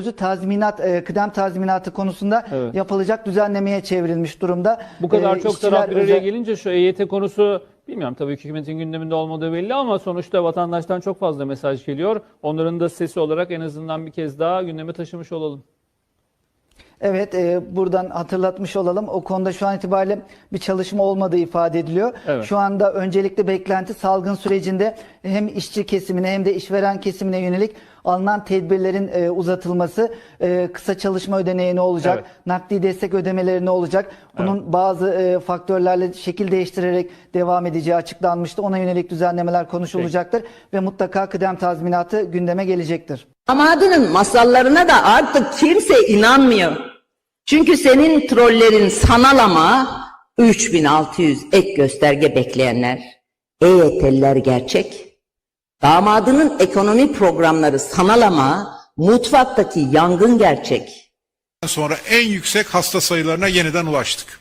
sözü tazminat, e, kıdem tazminatı konusunda Evet. yapılacak düzenlemeye çevrilmiş durumda. Bu kadar E, çok taraf bir araya özel- gelince şu EYT konusu bilmiyorum tabii hükümetin gündeminde olmadığı belli ama sonuçta vatandaştan çok fazla mesaj geliyor. Onların da sesi olarak en azından bir kez daha gündeme taşımış olalım. Evet, e, buradan hatırlatmış olalım. O konuda şu an itibariyle bir çalışma olmadığı ifade ediliyor. Evet. Şu anda öncelikli beklenti salgın sürecinde hem işçi kesimine hem de işveren kesimine yönelik alınan tedbirlerin e, uzatılması, e, kısa çalışma ödeneği ne olacak, Evet. nakdi destek ödemeleri ne olacak? Bunun bazı e, faktörlerle şekil değiştirerek devam edeceği açıklanmıştı. Ona yönelik düzenlemeler konuşulacaktır ve mutlaka kıdem tazminatı gündeme gelecektir. Damadının masallarına da artık kimse inanmıyor. Çünkü senin trollerin sanal ama 3600 ek gösterge bekleyenler, EYT'liler gerçek. Damadının ekonomi programları sanal ama mutfaktaki yangın gerçek. sonra en yüksek hasta sayılarına yeniden ulaştık.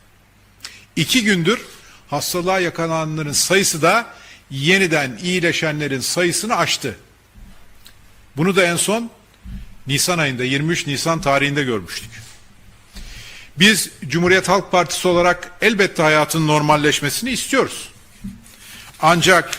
İki gündür hastalığa yakalananların sayısı da yeniden iyileşenlerin sayısını aştı. Bunu da en son Nisan ayında 23 Nisan tarihinde görmüştük. Biz Cumhuriyet Halk Partisi olarak elbette hayatın normalleşmesini istiyoruz. Ancak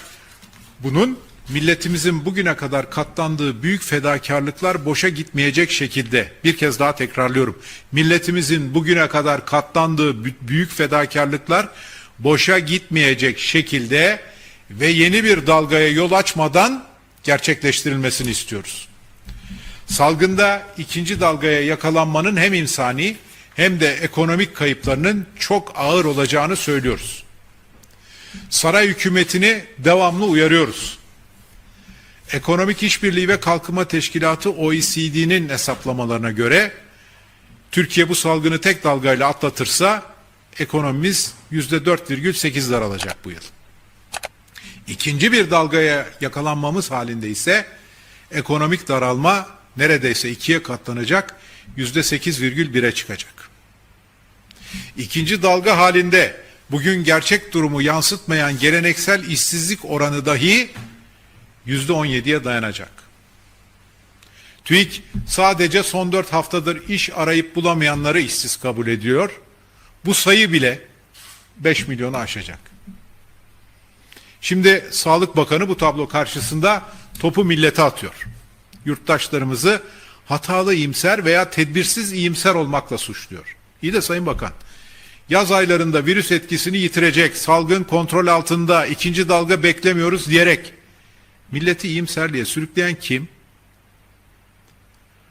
bunun milletimizin bugüne kadar katlandığı büyük fedakarlıklar boşa gitmeyecek şekilde bir kez daha tekrarlıyorum. Milletimizin bugüne kadar katlandığı bü- büyük fedakarlıklar boşa gitmeyecek şekilde ve yeni bir dalgaya yol açmadan gerçekleştirilmesini istiyoruz. Salgında ikinci dalgaya yakalanmanın hem insani hem de ekonomik kayıplarının çok ağır olacağını söylüyoruz. Saray hükümetini devamlı uyarıyoruz. Ekonomik İşbirliği ve Kalkınma Teşkilatı OECD'nin hesaplamalarına göre Türkiye bu salgını tek dalgayla atlatırsa ekonomimiz %4,8 daralacak bu yıl. İkinci bir dalgaya yakalanmamız halinde ise ekonomik daralma neredeyse ikiye katlanacak, %8,1'e çıkacak. İkinci dalga halinde bugün gerçek durumu yansıtmayan geleneksel işsizlik oranı dahi yüzde %17'ye dayanacak. TÜİK sadece son 4 haftadır iş arayıp bulamayanları işsiz kabul ediyor. Bu sayı bile 5 milyonu aşacak. Şimdi Sağlık Bakanı bu tablo karşısında topu millete atıyor. Yurttaşlarımızı hatalı iyimser veya tedbirsiz iyimser olmakla suçluyor. İyi de Sayın Bakan, yaz aylarında virüs etkisini yitirecek, salgın kontrol altında, ikinci dalga beklemiyoruz diyerek milleti iyimserliğe sürükleyen kim?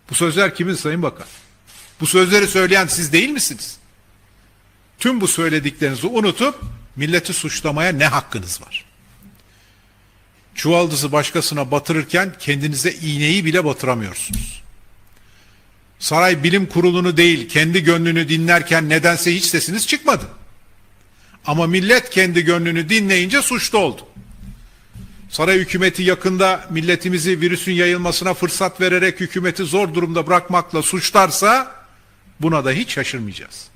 Bu sözler kimin Sayın Bakan? Bu sözleri söyleyen siz değil misiniz? Tüm bu söylediklerinizi unutup milleti suçlamaya ne hakkınız var? Çuvaldızı başkasına batırırken kendinize iğneyi bile batıramıyorsunuz. Saray Bilim Kurulu'nu değil kendi gönlünü dinlerken nedense hiç sesiniz çıkmadı. Ama millet kendi gönlünü dinleyince suçlu oldu. Saray hükümeti yakında milletimizi virüsün yayılmasına fırsat vererek hükümeti zor durumda bırakmakla suçlarsa buna da hiç şaşırmayacağız.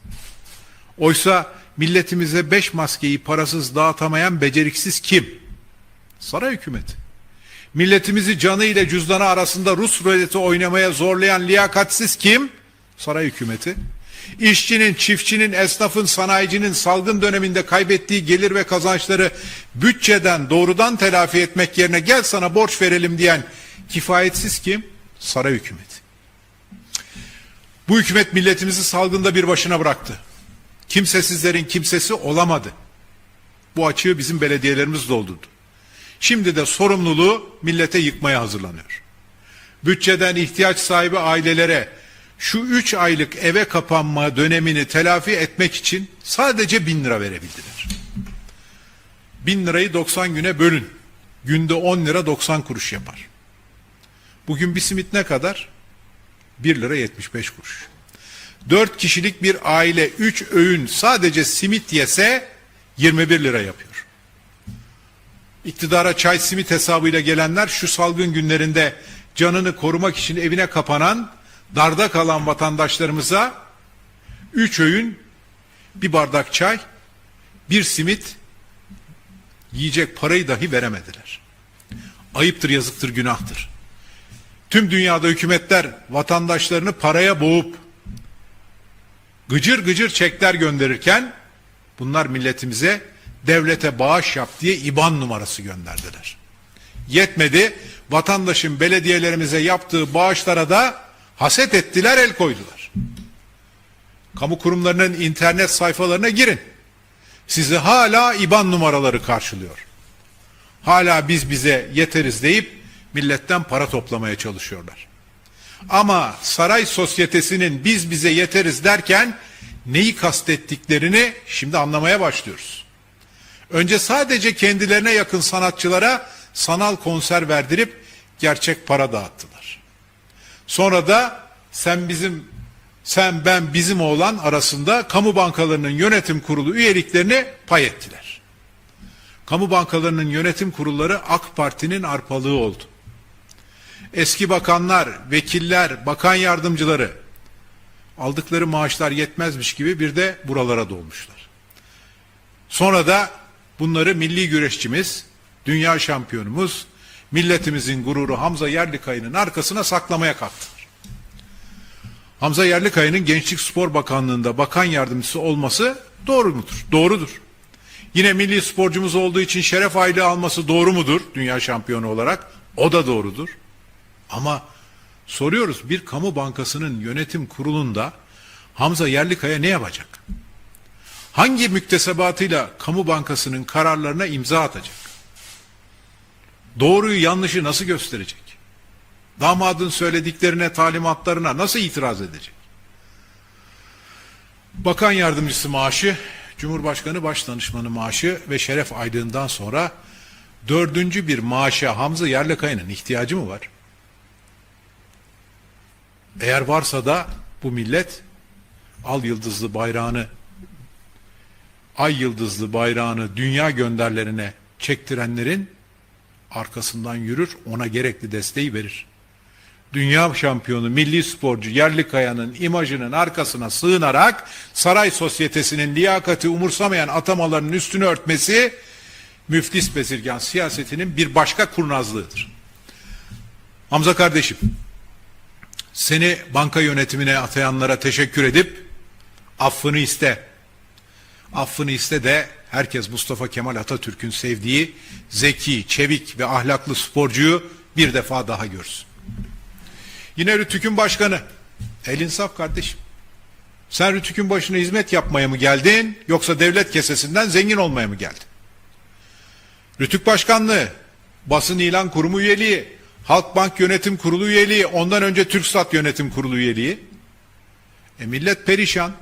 Oysa milletimize beş maskeyi parasız dağıtamayan beceriksiz kim? Saray hükümeti. Milletimizi canı ile cüzdanı arasında Rus ruleti oynamaya zorlayan liyakatsiz kim? Saray hükümeti. İşçinin, çiftçinin, esnafın, sanayicinin salgın döneminde kaybettiği gelir ve kazançları bütçeden doğrudan telafi etmek yerine gel sana borç verelim diyen kifayetsiz kim? Saray hükümeti. Bu hükümet milletimizi salgında bir başına bıraktı. Kimsesizlerin kimsesi olamadı. Bu açığı bizim belediyelerimiz doldurdu. Şimdi de sorumluluğu millete yıkmaya hazırlanıyor. Bütçeden ihtiyaç sahibi ailelere şu üç aylık eve kapanma dönemini telafi etmek için sadece bin lira verebildiler. Bin lirayı 90 güne bölün. Günde 10 lira 90 kuruş yapar. Bugün bir simit ne kadar? 1 lira 75 kuruş. 4 kişilik bir aile 3 öğün sadece simit yese 21 lira yapıyor. İktidara çay simit hesabıyla gelenler şu salgın günlerinde canını korumak için evine kapanan, darda kalan vatandaşlarımıza üç öğün bir bardak çay, bir simit yiyecek parayı dahi veremediler. Ayıptır, yazıktır, günahtır. Tüm dünyada hükümetler vatandaşlarını paraya boğup gıcır gıcır çekler gönderirken bunlar milletimize devlete bağış yap diye IBAN numarası gönderdiler. Yetmedi vatandaşın belediyelerimize yaptığı bağışlara da haset ettiler el koydular. Kamu kurumlarının internet sayfalarına girin. Sizi hala IBAN numaraları karşılıyor. Hala biz bize yeteriz deyip milletten para toplamaya çalışıyorlar. Ama saray sosyetesinin biz bize yeteriz derken neyi kastettiklerini şimdi anlamaya başlıyoruz. Önce sadece kendilerine yakın sanatçılara sanal konser verdirip gerçek para dağıttılar. Sonra da sen bizim sen ben bizim oğlan arasında kamu bankalarının yönetim kurulu üyeliklerini pay ettiler. Kamu bankalarının yönetim kurulları AK Parti'nin arpalığı oldu. Eski bakanlar, vekiller, bakan yardımcıları aldıkları maaşlar yetmezmiş gibi bir de buralara dolmuşlar. Sonra da bunları milli güreşçimiz, dünya şampiyonumuz, milletimizin gururu Hamza Yerlikaya'nın arkasına saklamaya kalktılar. Hamza Yerlikaya'nın Gençlik Spor Bakanlığı'nda bakan yardımcısı olması doğru mudur? Doğrudur. Yine milli sporcumuz olduğu için şeref aylığı alması doğru mudur dünya şampiyonu olarak? O da doğrudur. Ama soruyoruz bir kamu bankasının yönetim kurulunda Hamza Yerlikaya ne yapacak? Hangi müktesebatıyla kamu bankasının kararlarına imza atacak? Doğruyu yanlışı nasıl gösterecek? Damadın söylediklerine, talimatlarına nasıl itiraz edecek? Bakan yardımcısı maaşı, Cumhurbaşkanı Başdanışmanı maaşı ve şeref aylığından sonra dördüncü bir maaşa Hamza Yerlikaya'nın ihtiyacı mı var? Eğer varsa da bu millet al yıldızlı bayrağını ay yıldızlı bayrağını dünya gönderlerine çektirenlerin arkasından yürür, ona gerekli desteği verir. Dünya şampiyonu milli sporcu Yerlikaya'nın imajının arkasına sığınarak saray sosyetesinin liyakati umursamayan atamalarının üstünü örtmesi müflis bezirgan siyasetinin bir başka kurnazlığıdır. Hamza kardeşim, seni banka yönetimine atayanlara teşekkür edip affını iste. Affını iste de herkes Mustafa Kemal Atatürk'ün sevdiği zeki, çevik ve ahlaklı sporcuyu bir defa daha görsün. Yine Rütük'ün başkanı. El insaf kardeşim. Sen Rütük'ün başına hizmet yapmaya mı geldin yoksa devlet kesesinden zengin olmaya mı geldin? Rütük Başkanlığı, Basın İlan Kurumu üyeliği, Halkbank Yönetim Kurulu üyeliği, ondan önce TürkSat Yönetim Kurulu üyeliği. E millet perişan.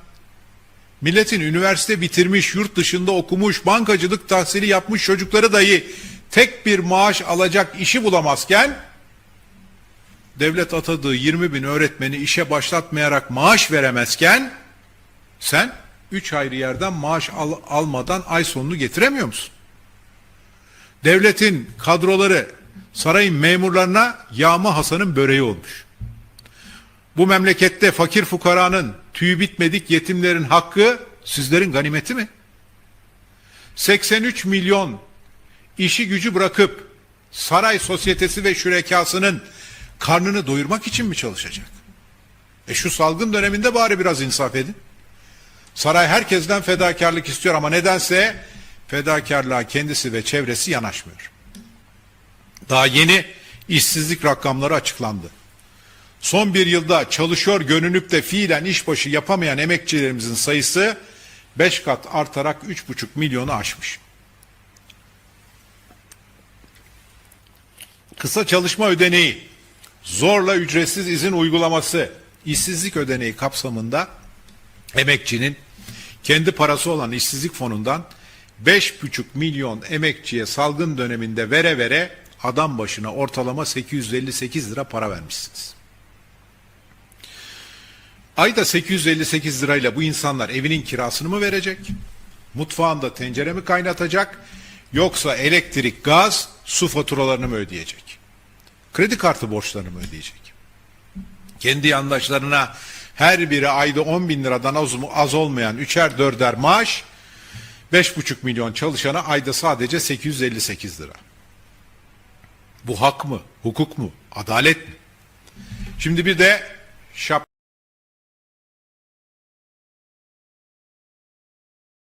Milletin üniversite bitirmiş, yurt dışında okumuş, bankacılık tahsili yapmış çocukları dahi tek bir maaş alacak işi bulamazken devlet atadığı 20 bin öğretmeni işe başlatmayarak maaş veremezken sen 3 ayrı yerden maaş al- almadan ay sonunu getiremiyor musun? Devletin kadroları sarayın memurlarına Yağma Hasan'ın böreği olmuş. Bu memlekette fakir fukaranın, tüyü bitmedik yetimlerin hakkı sizlerin ganimeti mi? 83 milyon işi gücü bırakıp saray sosyetesi ve şürekasının karnını doyurmak için mi çalışacak? E şu salgın döneminde bari biraz insaf edin. Saray herkesten fedakarlık istiyor ama nedense fedakarlığa kendisi ve çevresi yanaşmıyor. Daha yeni işsizlik rakamları açıklandı. Son bir yılda çalışıyor görünüp de fiilen işbaşı yapamayan emekçilerimizin sayısı 5 kat artarak 3,5 milyonu aşmış. Kısa çalışma ödeneği, zorla ücretsiz izin uygulaması, işsizlik ödeneği kapsamında emekçinin kendi parası olan işsizlik fonundan 5,5 milyon emekçiye salgın döneminde vere vere adam başına ortalama 858 lira para vermişsiniz. Ayda 858 lirayla bu insanlar evinin kirasını mı verecek? Mutfağında tencere mi kaynatacak? Yoksa elektrik, gaz, su faturalarını mı ödeyecek? Kredi kartı borçlarını mı ödeyecek? Kendi yandaşlarına her biri ayda 10 bin liradan az, az olmayan üçer dörder maaş, 5,5 milyon çalışana ayda sadece 858 lira. Bu hak mı? Hukuk mu? Adalet mi? Şimdi bir de şap